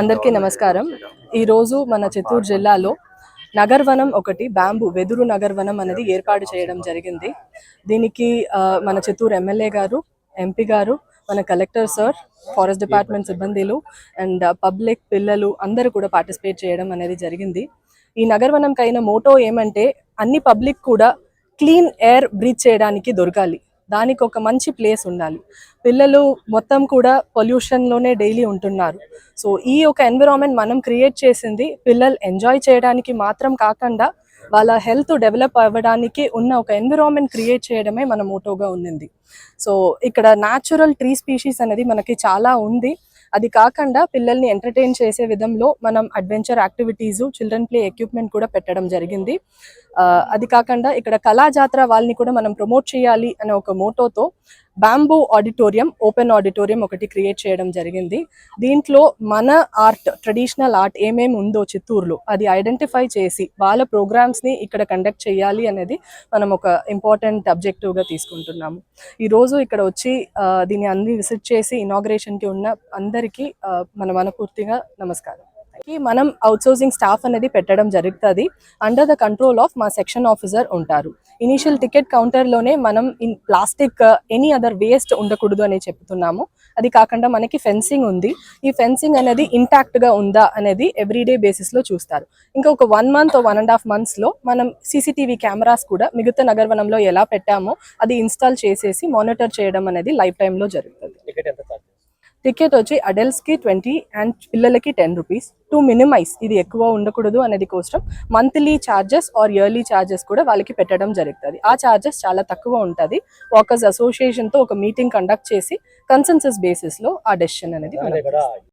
అందరికీ నమస్కారం. ఈరోజు మన చిత్తూరు జిల్లాలో నగర్వనం ఒకటి బ్యాంబు వెదురు నగర్వనం అనేది ఏర్పాటు చేయడం జరిగింది. దీనికి మన చిత్తూరు ఎమ్మెల్యే గారు ఎంపీ గారు మన కలెక్టర్ సార్ ఫారెస్ట్ డిపార్ట్మెంట్ సిబ్బందిలు అండ్ పబ్లిక్ పిల్లలు అందరూ కూడా పార్టిసిపేట్ చేయడం అనేది జరిగింది. ఈ నగర్వనంకైన మోటో ఏమంటే అన్ని పబ్లిక్ కూడా క్లీన్ ఎయిర్ బ్రీత్ చేయడానికి దొరకాలి. దానికి ఒక మంచి ప్లేస్ ఉండాలి. పిల్లలు మొత్తం కూడా పొల్యూషన్లోనే డైలీ ఉంటున్నారు. సో ఈ ఒక ఎన్విరాన్మెంట్ మనం క్రియేట్ చేసింది పిల్లలు ఎంజాయ్ చేయడానికి మాత్రం కాకుండా వాళ్ళ హెల్త్ డెవలప్ అవ్వడానికి ఉన్న ఒక ఎన్విరాన్మెంట్ క్రియేట్ చేయడమే మన మోటోగా ఉన్నింది. సో ఇక్కడ న్యాచురల్ ట్రీ స్పీషీస్ అనేది మనకి చాలా ఉంది. అది కాకుండా పిల్లల్ని ఎంటర్టైన్ చేసే విధంలో మనం adventure activities children play equipment కూడా పెట్టడం జరిగింది. అది కాకుండా ఇక్కడ కళా జాతర వాళ్ళని కూడా మనం ప్రమోట్ చేయాలి అనే ఒక మోటోతో బ్యాంబూ ఆడిటోరియం ఓపెన్ ఆడిటోరియం ఒకటి క్రియేట్ చేయడం జరిగింది. దీంట్లో మన ఆర్ట్ ట్రెడిషనల్ ఆర్ట్ ఏమేమి ఉందో చిత్తూరులో అది ఐడెంటిఫై చేసి వాళ్ళ ప్రోగ్రామ్స్ని ఇక్కడ కండక్ట్ చేయాలి అనేది మనం ఒక ఇంపార్టెంట్ అబ్జెక్టివ్గా తీసుకుంటున్నాము. ఈరోజు ఇక్కడ వచ్చి దీన్ని అన్ని విసిట్ చేసి ఇనాగ్రేషన్కి ఉన్న అందరికీ మన మనపూర్తిగా నమస్కారం. మనం అవుట్సోర్సింగ్ స్టాఫ్ అనేది పెట్టడం జరుగుతుంది. అండర్ ద కంట్రోల్ ఆఫ్ మా సెక్షన్ ఆఫీసర్ ఉంటారు. ఇనీషియల్ టికెట్ కౌంటర్లోనే మనం in plastic any other waste ఉండకూడదు అని చెప్తున్నాము. అది కాకుండా మనకి ఫెన్సింగ్ ఉంది. ఈ ఫెన్సింగ్ అనేది ఇంటాక్ట్గా ఉందా అనేది ఎవ్రీడే బేసిస్లో చూస్తారు. ఇంకా ఒక one month one and half మంత్స్లో మనం సీసీటీవీ కెమెరాస్ కూడా మిగతా నగరవనంలో ఎలా పెట్టామో అది ఇన్స్టాల్ చేసేసి మానిటర్ చేయడం అనేది లైఫ్ టైమ్లో జరుగుతుంది. టికెట్ వచ్చి అడల్ట్స్కి ట్వంటీ అండ్ పిల్లలకి టెన్ రూపీస్. టు మినిమైజ్ ఇది ఎక్కువ ఉండకూడదు అనేది కోసం monthly charges or yearly charges కూడా వాళ్ళకి పెట్టడం జరుగుతుంది. ఆ ఛార్జెస్ చాలా తక్కువ ఉంటుంది. వాకర్స్ అసోసియేషన్తో ఒక మీటింగ్ కండక్ట్ చేసి కన్సెన్సస్ బేసిస్లో ఆ డెసిషన్ అనేది